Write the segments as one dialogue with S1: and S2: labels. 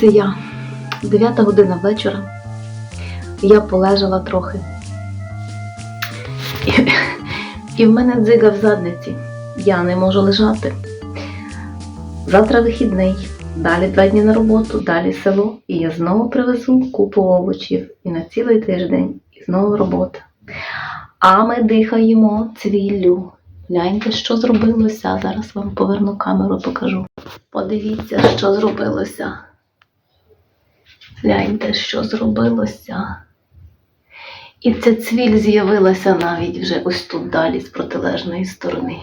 S1: це я. Дев'ята година вечора. Я полежала трохи. І, і в мене дзига в задниці. Я не можу лежати. Завтра вихідний, далі два дні на роботу, далі село, і я знову привезу купу овочів і на цілий тиждень, і знову робота. А ми дихаємо цвіллю. Гляньте, що зробилося. Зараз вам поверну камеру, покажу. Подивіться, що зробилося. Гляньте, що зробилося. І ця цвіль з'явилася навіть вже ось тут далі з протилежної сторони.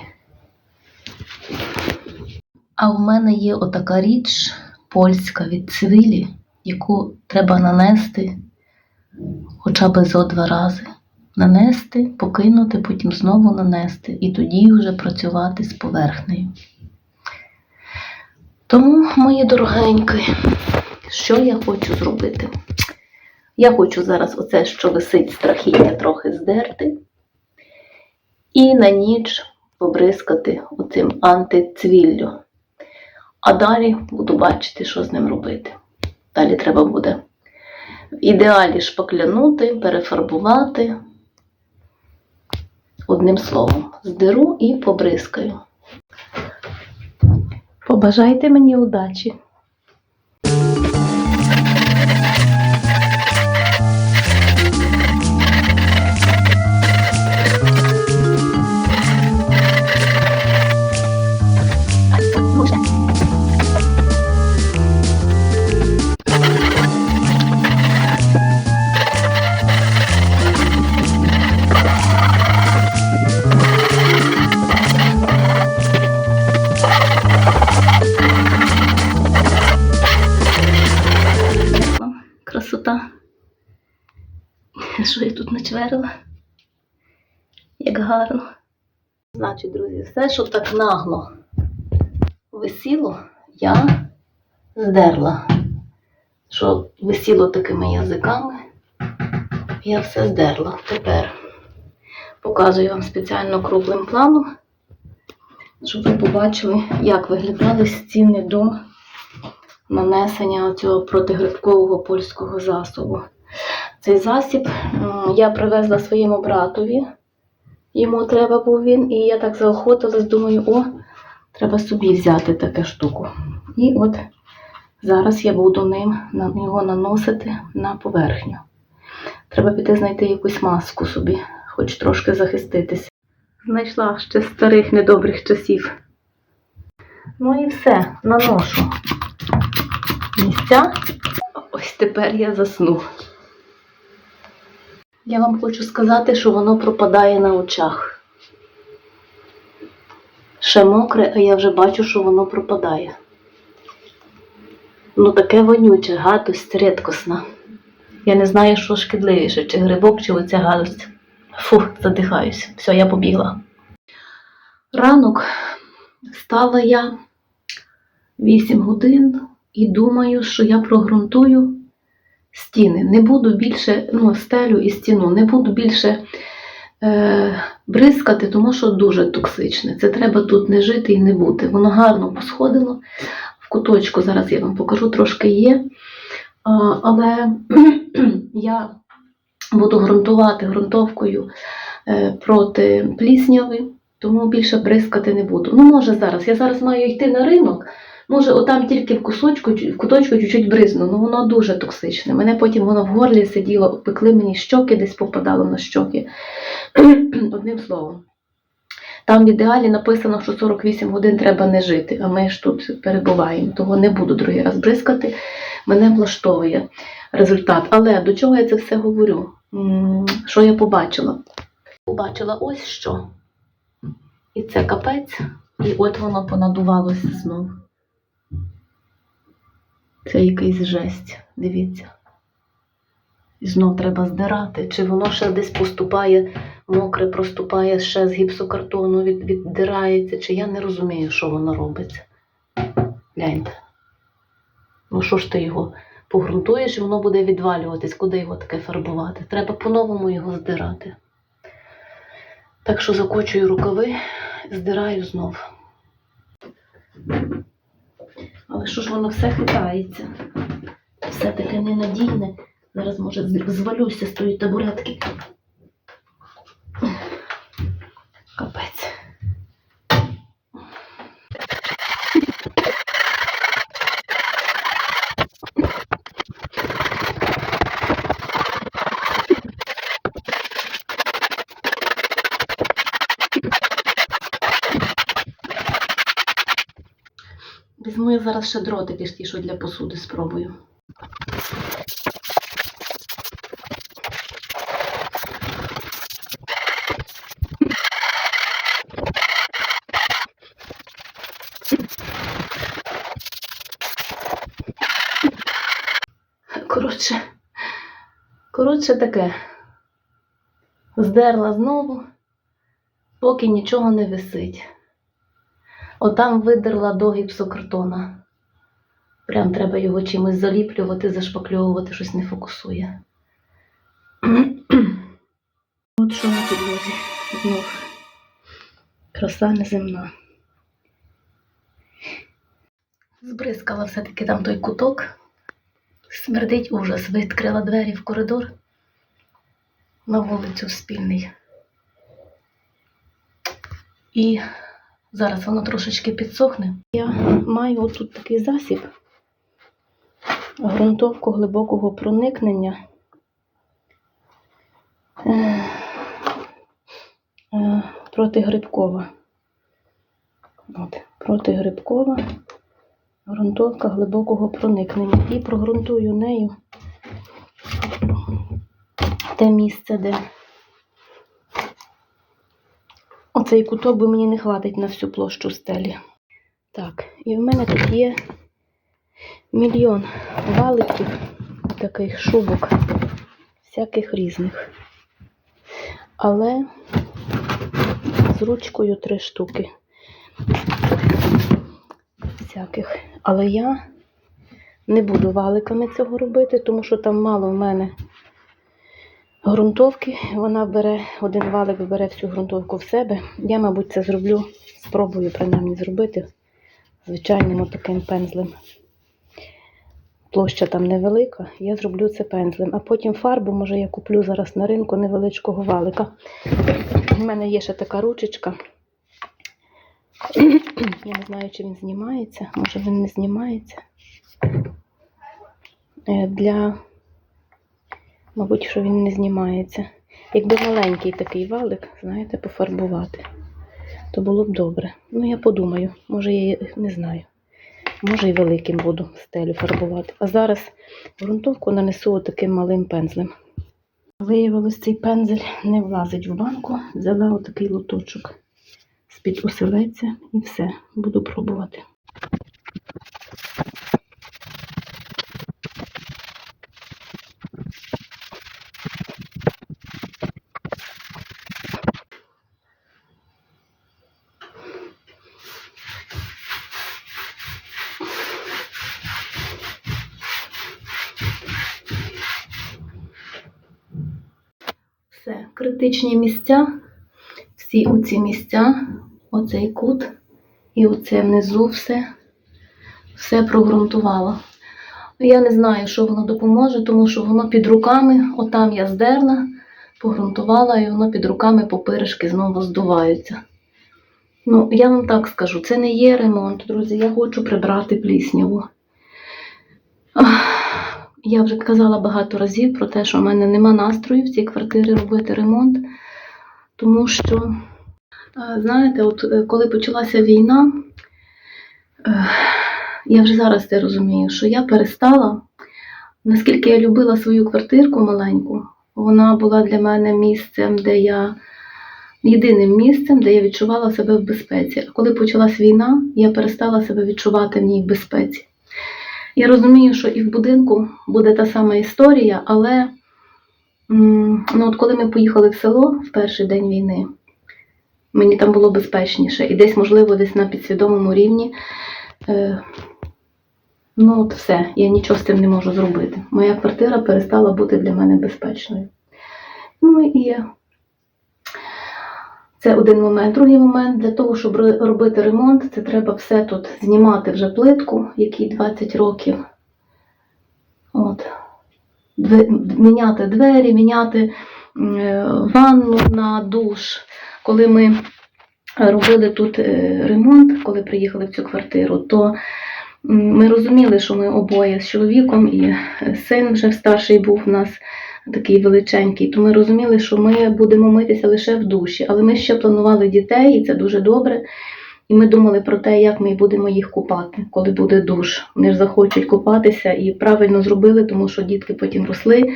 S1: А в мене є отака річ польська від цвілі, яку треба нанести хоча б зо два рази. Нанести, покинути, потім знову нанести, і тоді вже працювати з поверхнею. Тому, мої дорогенькі, що я хочу зробити? Я хочу зараз оце, що висить страхіння, трохи здерти, і на ніч побризкати оцим антицвіллю. А далі буду бачити, що з ним робити. Далі треба буде в ідеалі шпаклянути, перефарбувати. Одним словом, здеру і побризкаю. Побажайте мені удачі. Все, що так нагло висіло, я здерла. Що висіло такими язиками, я все здерла. Тепер показую вам спеціально круглим планом, щоб ви побачили, як виглядали стіни до нанесення цього протигрибкового польського засобу. Цей засіб я привезла своєму братові. Йому треба був він, і я так заохотилась, думаю, о, треба собі взяти таку штуку. І от зараз я буду ним його наносити на поверхню. Треба піти знайти якусь маску собі, хоч трошки захиститися. Знайшла ще старих недобрих часів. Ну і все, наношу місця. Ось тепер я засну. Я вам хочу сказати, що воно пропадає на очах. Ще мокре, а я вже бачу, що воно пропадає. Ну таке вонюче, гадость рідкосна. Я не знаю, що шкідливіше, чи грибок, чи оця гадость. Фу, задихаюсь. Все, я побігла. Ранок встала я 8 годин і думаю, що я прогрунтую стіни. Не буду більше, ну, стелю і стіну, не буду більше е, бризкати, тому що дуже токсичне. Це треба тут не жити і не бути. Воно гарно посходило. В куточку зараз я вам покажу, трошки є. Але я буду ґрунтувати ґрунтовкою е, проти плісняви, тому більше бризкати не буду. Ну, може зараз. Я зараз маю йти на ринок. Може, отам тільки в кусочку, в куточку чуть-чуть бризну, ну воно дуже токсичне. Мене потім воно в горлі сиділо, пекли мені щоки, десь попадало на щоки. Одним словом. Там в ідеалі написано, що 48 годин треба не жити, а ми ж тут перебуваємо. Того не буду другий раз бризкати. Мене влаштовує результат. Але до чого я це все говорю? Що я побачила? Побачила ось що. І це капець, і от воно понадувалося знову. Це якийсь жесть, дивіться. І знов треба здирати. Чи воно ще десь поступає, мокре проступає ще з гіпсокартону, від, віддирається, чи я не розумію, що воно робиться. Гляньте. Ну що ж ти його погрунтуєш і воно буде відвалюватись, куди його таке фарбувати? Треба по-новому його здирати. Так що закочую рукави, здираю знов. Але що ж воно все хитається? все таке ненадійне. Зараз, може, звалюся з тої табуретки. Капець. Візьму я зараз ще дротики ж що для посуди спробую. Коротше, коротше таке. Здерла знову, поки нічого не висить. Отам видерла до гіпсокартона. Прям треба його чимось заліплювати, зашпакльовувати, щось не фокусує. От що на підлозі знов. Краса неземна. Збризкала все-таки там той куток. Смердить ужас. Відкрила двері в коридор на вулицю спільний. І зараз воно трошечки підсохне. Я маю отут такий засіб ґрунтовку глибокого проникнення. Е, е, Протигрибкова. От, протигрибкова ґрунтовка глибокого проникнення. І прогрунтую нею те місце, де оцей куток, бо мені не хватить на всю площу стелі. Так, і в мене тут є мільйон валиків, таких шубок, всяких різних. Але з ручкою три штуки. Всяких. Але я не буду валиками цього робити, тому що там мало в мене ґрунтовки. Вона бере, один валик бере всю ґрунтовку в себе. Я, мабуть, це зроблю, спробую принаймні зробити звичайним таким пензлем. Площа там невелика, я зроблю це пензлем. А потім фарбу, може, я куплю зараз на ринку невеличкого валика. У мене є ще така ручечка. Я не знаю, чи він знімається. Може він не знімається. Е, Для, мабуть, що він не знімається. Якби маленький такий валик, знаєте, пофарбувати, то було б добре. Ну, я подумаю, може, я не знаю. Може, і великим буду стелю фарбувати. А зараз ґрунтовку нанесу таким малим пензлем. Виявилось, цей пензель не влазить в банку. Взяла отакий лоточок з-під оселеця і все, буду пробувати. Все, критичні місця, всі оці місця, оцей кут і оце внизу все, все прогрунтувала. Я не знаю, що воно допоможе, тому що воно під руками, отам я здерла, погрунтувала, і воно під руками попиришки знову здуваються. Ну, я вам так скажу, це не є ремонт, друзі. Я хочу прибрати плісняву. Я вже казала багато разів про те, що в мене нема настрою в цій квартирі робити ремонт, тому що, е, знаєте, от е, коли почалася війна, е, я вже зараз це розумію, що я перестала, наскільки я любила свою квартирку маленьку, вона була для мене місцем, де я єдиним місцем, де я відчувала себе в безпеці. А коли почалась війна, я перестала себе відчувати в ній в безпеці. Я розумію, що і в будинку буде та сама історія, але ну, от коли ми поїхали в село в перший день війни, мені там було безпечніше. І десь, можливо, десь на підсвідомому рівні. Е, ну, от все, я нічого з цим не можу зробити. Моя квартира перестала бути для мене безпечною. Ну і це один момент. Другий момент для того, щоб робити ремонт, це треба все тут знімати вже плитку, якій 20 років. От. міняти двері, міняти е, ванну на душ. Коли ми робили тут е, ремонт, коли приїхали в цю квартиру, то ми розуміли, що ми обоє з чоловіком, і е, син вже старший був у нас такий величенький, то ми розуміли, що ми будемо митися лише в душі. Але ми ще планували дітей, і це дуже добре. І ми думали про те, як ми будемо їх купати, коли буде душ. Вони ж захочуть купатися і правильно зробили, тому що дітки потім росли.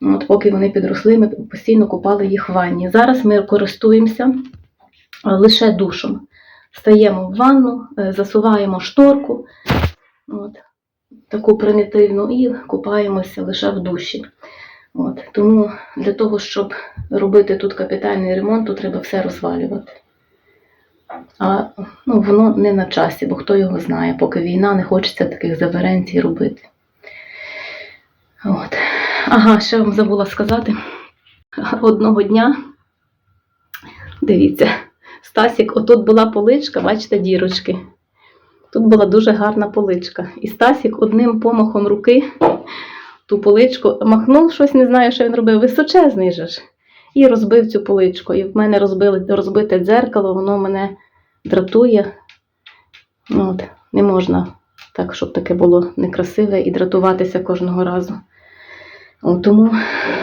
S1: От поки вони підросли, ми постійно купали їх в ванні. Зараз ми користуємося е, лише душем. Стаємо в ванну, е, засуваємо шторку, от, таку примітивну, і купаємося лише в душі. От, тому для того, щоб робити тут капітальний ремонт, то треба все розвалювати. А ну, воно не на часі, бо хто його знає, поки війна не хочеться таких заверенцій робити. От. Ага, ще вам забула сказати. Одного дня, дивіться, Стасік, отут була поличка, бачите, дірочки. Тут була дуже гарна поличка. І Стасік одним помахом руки ту поличку махнув щось, не знаю, що він робив, височезний же ж. І розбив цю поличку. І в мене розбили, розбите дзеркало, воно мене дратує. Ну, От, не можна так, щоб таке було некрасиве і дратуватися кожного разу. От, тому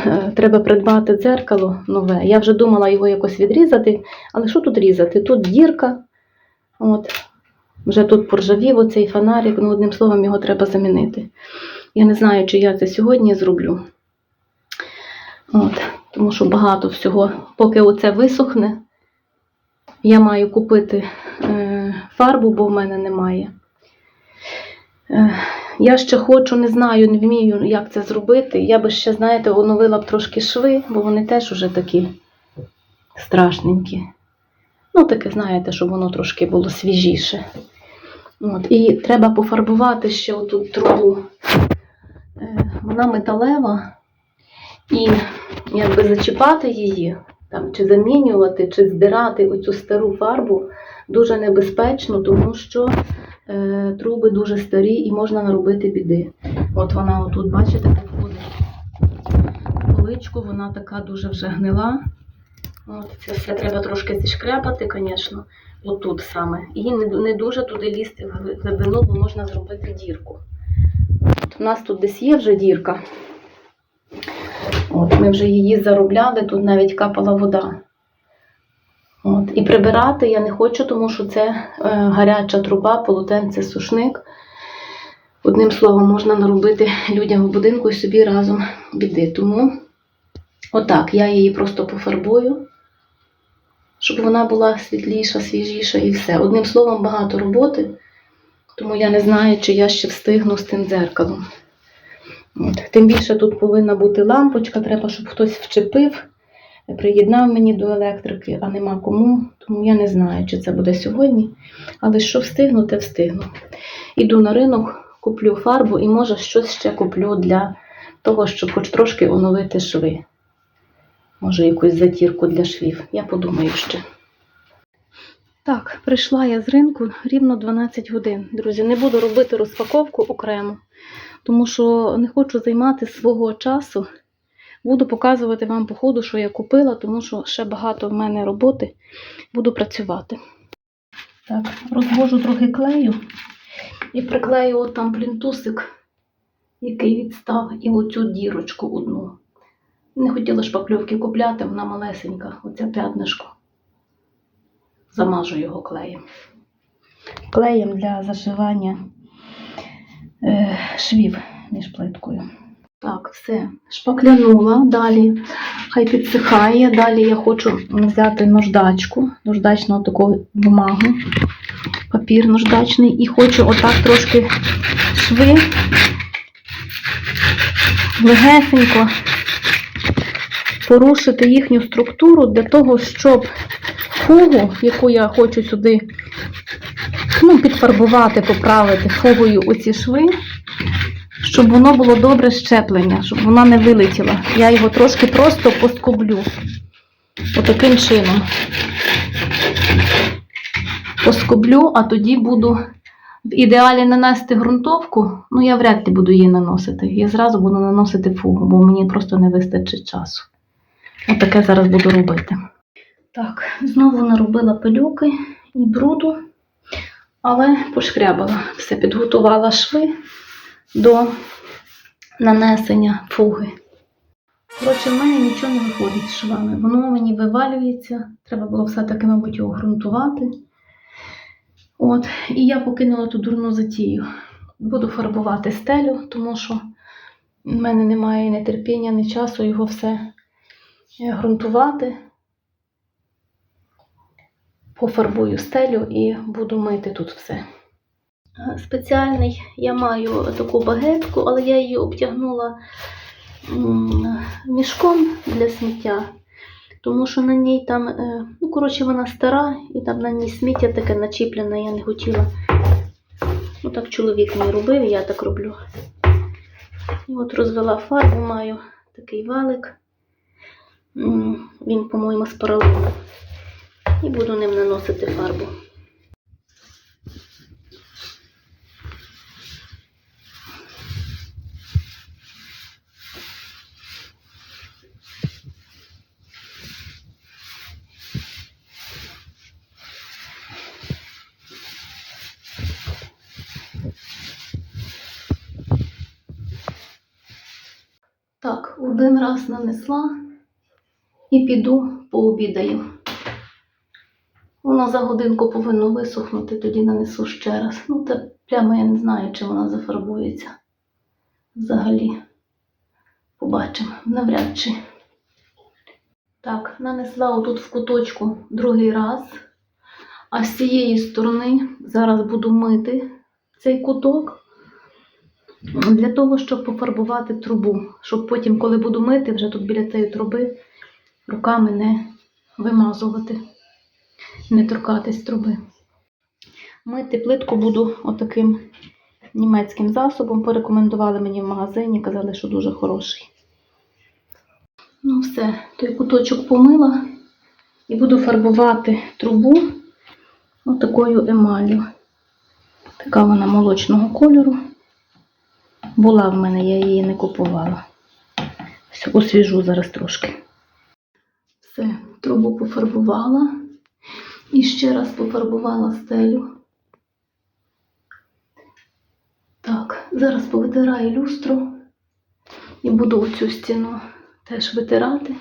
S1: е, треба придбати дзеркало нове. Я вже думала його якось відрізати, але що тут різати? Тут дірка. От, вже тут поржавів оцей фонарик, ну, одним словом, його треба замінити. Я не знаю, чи я це сьогодні зроблю. От, тому що багато всього. Поки оце висохне, я маю купити е, фарбу, бо в мене немає. Е, я ще хочу, не знаю, не вмію, як це зробити. Я би ще, знаєте, оновила б трошки шви, бо вони теж уже такі страшненькі. Ну, таке, знаєте, щоб воно трошки було свіжіше. От, і треба пофарбувати ще оту трубу. Вона металева, і якби зачіпати її, там, чи замінювати, чи здирати оцю стару фарбу дуже небезпечно, тому що е, труби дуже старі і можна наробити біди. От вона отут, бачите, входить в поличку, вона така дуже вже гнила. От, це все треба трошки зішкрябати, звісно, отут саме. І не дуже туди лізти в глибину, бо можна зробити дірку. У нас тут десь є вже дірка. От, ми вже її заробляли, тут навіть капала вода. От, і прибирати я не хочу, тому що це е, гаряча труба, полотенце, сушник. Одним словом, можна наробити людям в будинку і собі разом біди. Тому отак, я її просто пофарбую, щоб вона була світліша, свіжіша і все. Одним словом, багато роботи, тому я не знаю, чи я ще встигну з тим дзеркалом. От. Тим більше тут повинна бути лампочка, треба, щоб хтось вчепив, приєднав мені до електрики, а нема кому. Тому я не знаю, чи це буде сьогодні. Але що встигну, те встигну. Іду на ринок, куплю фарбу і може щось ще куплю для того, щоб хоч трошки оновити шви. Може, якусь затірку для швів. Я подумаю ще. Так, прийшла я з ринку рівно 12 годин. Друзі, не буду робити розпаковку окремо, тому що не хочу займати свого часу. Буду показувати вам по ходу, що я купила, тому що ще багато в мене роботи. Буду працювати. Так, розвожу трохи клею і приклею от там плінтусик, який відстав, і оцю дірочку одну. Не хотіла шпакльовки купляти, вона малесенька, оця п'ятнишко. Замажу його клеєм. Клеєм для зашивання е, швів між плиткою. Так, все, шпаклянула. Далі хай підсихає. Далі я хочу взяти наждачку, наждачну таку бумагу, папір наждачний, і хочу отак трошки шви легесенько порушити їхню структуру для того, щоб фугу, яку я хочу сюди ну, підфарбувати, поправити фугою оці шви, щоб воно було добре щеплення, щоб вона не вилетіла. Я його трошки просто поскоблю. Отаким чином. Поскоблю, а тоді буду в ідеалі нанести ґрунтовку, ну я вряд ли буду її наносити. Я зразу буду наносити фугу, бо мені просто не вистачить часу. Отаке зараз буду робити. Так, знову наробила пилюки і бруду, але пошкрябала. Все підготувала шви до нанесення фуги. Коротше, в мене нічого не виходить з швами. Воно мені вивалюється. Треба було все-таки, мабуть, його ґрунтувати. От, і я покинула ту дурну затію. Буду фарбувати стелю, тому що в мене немає ні терпіння, ні часу його все е, ґрунтувати. Пофарбую стелю і буду мити тут все. Спеціальний я маю таку багетку, але я її обтягнула мішком для сміття, тому що на ній там, е, ну, коротше, вона стара, і там на ній сміття таке начіплене, я не хотіла. Ну, так чоловік мій робив, я так роблю. І от розвела фарбу, маю такий валик. Він, по-моєму, з поролону. І буду ним наносити фарбу. Так, один раз нанесла і піду пообідаю. Воно за годинку повинно висохнути, тоді нанесу ще раз. Ну, та прямо я не знаю, чи вона зафарбується. Взагалі. Побачимо, навряд чи. Так, нанесла отут в куточку другий раз. А з цієї сторони зараз буду мити цей куток для того, щоб пофарбувати трубу, щоб потім, коли буду мити, вже тут біля цієї труби руками не вимазувати, не торкатись труби. Мити плитку буду отаким німецьким засобом. Порекомендували мені в магазині, казали, що дуже хороший. Ну, все, той куточок помила і буду фарбувати трубу отакою емаллю. Така вона молочного кольору. Була в мене, я її не купувала. Все, освіжу зараз трошки. Все, трубу пофарбувала. І ще раз пофарбувала стелю. Так, зараз повитираю люстру і буду оцю стіну теж витирати,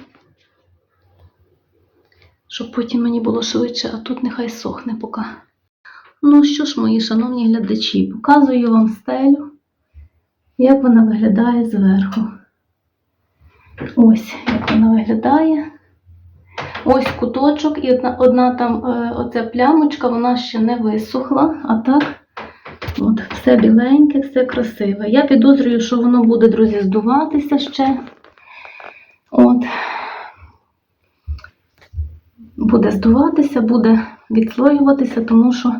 S1: щоб потім мені було швидше, а тут нехай сохне поки. Ну що ж, мої шановні глядачі, показую вам стелю як вона виглядає зверху. Ось як вона виглядає. Ось куточок, і одна, одна там е, оця плямочка, вона ще не висохла, а так от, все біленьке, все красиве. Я підозрюю, що воно буде, друзі, здуватися ще. От. Буде здуватися, буде відслоюватися, тому що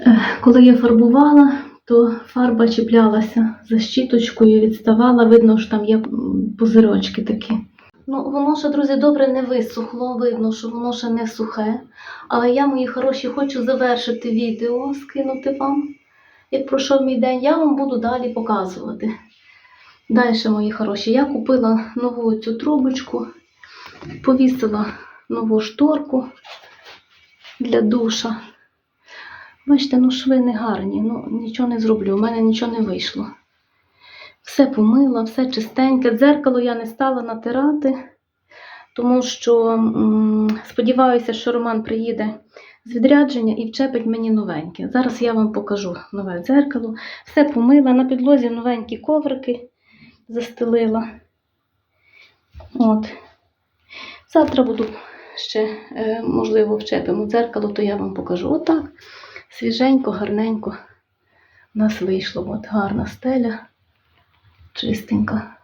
S1: е, коли я фарбувала, то фарба чіплялася за щіточкою, відставала, видно, що там є пузирочки такі. Ну, воно ще, друзі, добре не висохло, видно, що воно ще не сухе. Але я, мої хороші, хочу завершити відео, скинути вам, як пройшов мій день, я вам буду далі показувати. Далі, мої хороші, я купила нову цю трубочку, повісила нову шторку для душа. Бачите, ну шви не гарні, ну нічого не зроблю, у мене нічого не вийшло. Все помила, все чистеньке. Дзеркало я не стала натирати, тому що сподіваюся, що Роман приїде з відрядження і вчепить мені новеньке. Зараз я вам покажу нове дзеркало. Все помила, на підлозі новенькі коврики застелила. От. Завтра буду ще, е, можливо, вчепимо дзеркало, то я вам покажу. Отак. Свіженько, гарненько у нас вийшло. От гарна стеля, чистенька.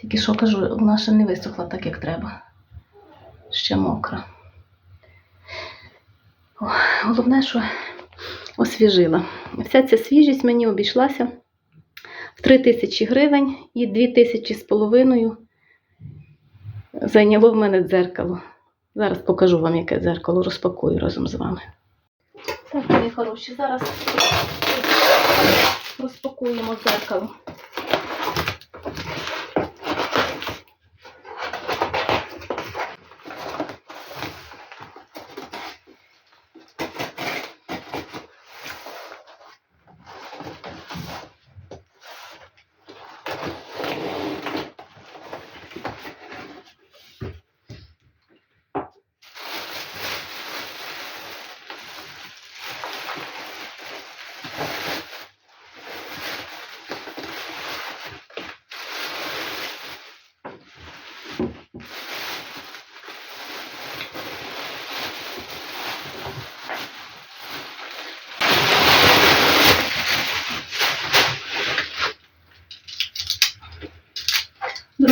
S1: Тільки що кажу, вона ще не висохла так, як треба. Ще мокра. О, головне, що освіжила. Вся ця свіжість мені обійшлася в 3 тисячі гривень і 2 тисячі з половиною зайняло в мене дзеркало. Зараз покажу вам, яке дзеркало розпакую разом з вами. Так, мої хороші, зараз розпакуємо зеркало.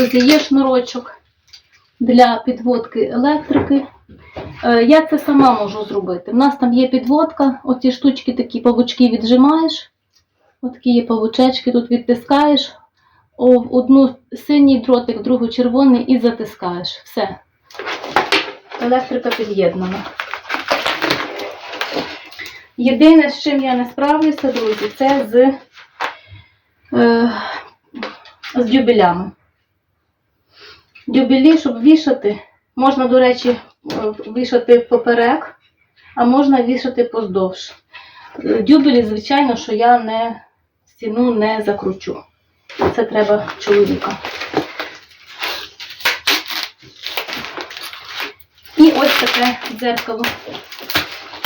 S1: Друзі, є шнурочок для підводки електрики. Е, Я це сама можу зробити. У нас там є підводка, оці штучки такі павучки віджимаєш. Отакі є павучечки, тут відтискаєш. В одну синій дротик, в другу червоний і затискаєш. Все. Електрика під'єднана. Єдине, з чим я не справлюся, друзі, це з, е, з дюбелями. Дюбелі, щоб вішати, можна, до речі, вішати поперек, а можна вішати поздовж. Дюбелі, звичайно, що я не стіну не закручу. Це треба чоловіка. І ось таке дзеркало.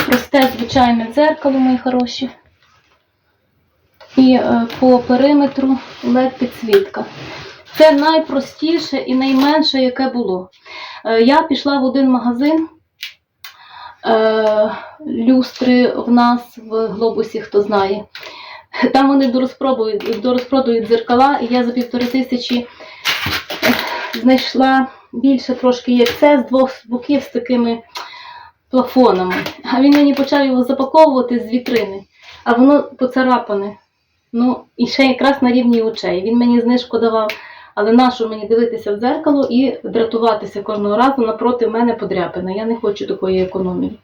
S1: Просте звичайне дзеркало, мої хороші. І е, по периметру led підсвітка. Це найпростіше і найменше, яке було. Е, Я пішла в один магазин. Е, Люстри в нас в глобусі, хто знає. Там вони дорозпродають дзеркала, і я за півтори тисячі е, знайшла більше трошки як це з двох боків з такими плафонами. А він мені почав його запаковувати з вітрини, а воно поцарапане. Ну, і ще якраз на рівні очей. Він мені знижку давав, але нащо мені дивитися в дзеркало і дратуватися кожного разу напроти мене подряпина. Я не хочу такої економії.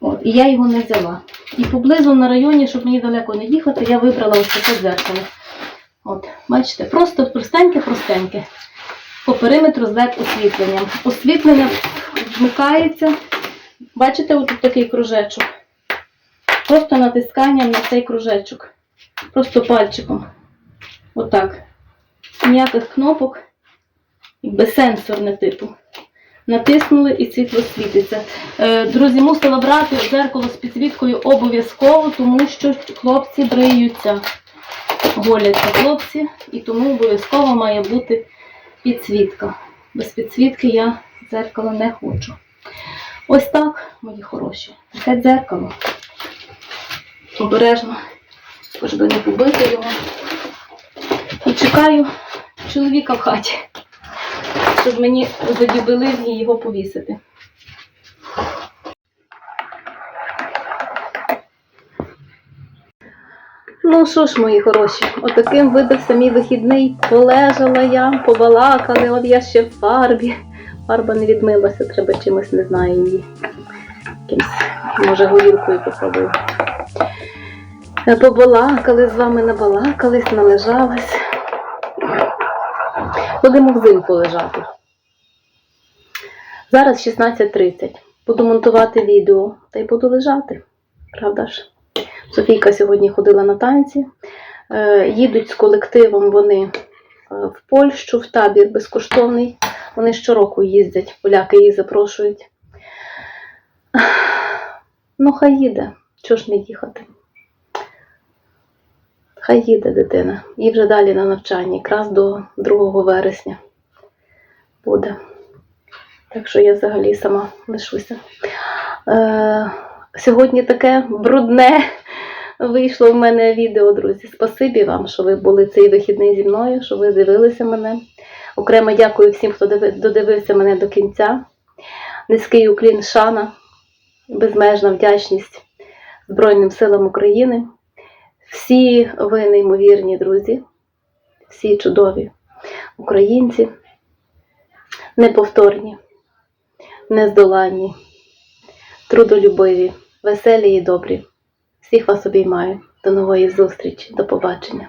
S1: От, і я його не взяла. І поблизу на районі, щоб мені далеко не їхати, я вибрала ось таке дзеркало. От, бачите, просто простеньке-простеньке. По периметру з LED освітленням. Освітлення вмикається. Бачите, отут такий кружечок. Просто натисканням на цей кружечок. Просто пальчиком. Отак. Ніяких кнопок. Безсенсорне типу. Натиснули і світло світиться. Е, Друзі, мусила брати дзеркало з підсвіткою обов'язково, тому що хлопці бриються. Голяться хлопці, і тому обов'язково має бути підсвітка. Без підсвітки я дзеркало не хочу. Ось так, мої хороші. Таке дзеркало. Обережно, хоч би не побити його. І чекаю чоловіка в хаті, щоб мені задюбелив і його повісити. Ну що ж, мої хороші, отаким видався мій вихідний. Полежала я, побалакали, от я ще в фарбі. Фарба не відмилася, треба чимось, не знаю, її. Якимсь, може, горілкою попробую. Побалакали з вами, набалакались, належались. Будемо взимку лежати. Зараз 16.30. Буду монтувати відео та й буду лежати. Правда ж? Софійка сьогодні ходила на танці. Е, Їдуть з колективом вони е, в Польщу, в табір безкоштовний. Вони щороку їздять, поляки її запрошують. Ну, хай їде. Чого ж не їхати? Хай їде дитина. І вже далі на навчанні, якраз до 2 вересня буде. Так що я взагалі сама лишуся. Е, сьогодні таке брудне вийшло в мене відео, друзі. Спасибі вам, що ви були цей вихідний зі мною, що ви дивилися мене. Окремо дякую всім, хто додивився мене до кінця. Низький уклін шана, безмежна вдячність Збройним силам України. Всі ви неймовірні друзі, всі чудові українці, неповторні, нездоланні, трудолюбиві, веселі і добрі. Всіх вас обіймаю. До нової зустрічі. До побачення.